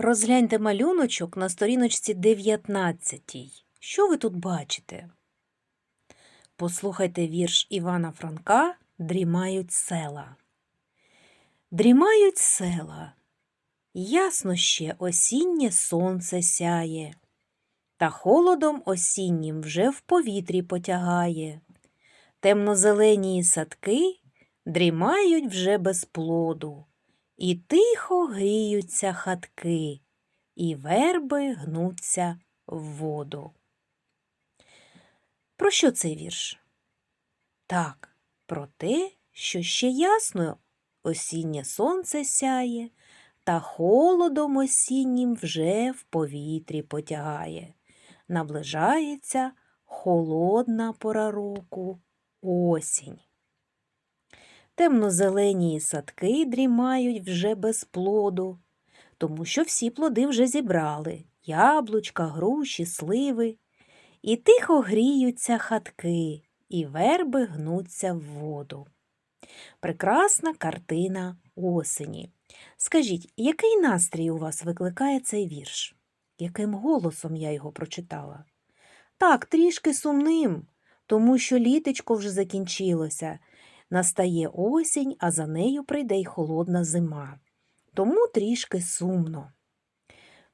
Розгляньте малюночок на сторіночці 19. Що ви тут бачите? Послухайте вірш Івана Франка Дрімають села. Дрімають села. Ясно ще осіннє сонце сяє, та холодом осіннім вже в повітрі потягає. Темнозелені садки дрімають вже без плоду, і тихо гріються хатки, і верби гнуться в воду. Про що цей вірш? Так, про те, що ще ясно осіннє сонце сяє, та холодом осіннім вже в повітрі потягає. Наближається холодна пора року осінь. Темнозелені садки дрімають вже без плоду, тому що всі плоди вже зібрали яблучка, груші, сливи. І тихо гріються хатки, і верби гнуться в воду. Прекрасна картина осені. Скажіть, який настрій у вас викликає цей вірш? Яким голосом я його прочитала? Так, трішки сумним, тому що літечко вже закінчилося. Настає осінь, а за нею прийде й холодна зима. Тому трішки сумно.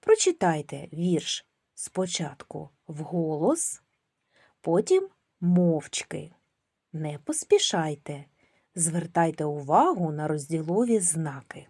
Прочитайте вірш спочатку вголос, потім мовчки. Не поспішайте, звертайте увагу на розділові знаки.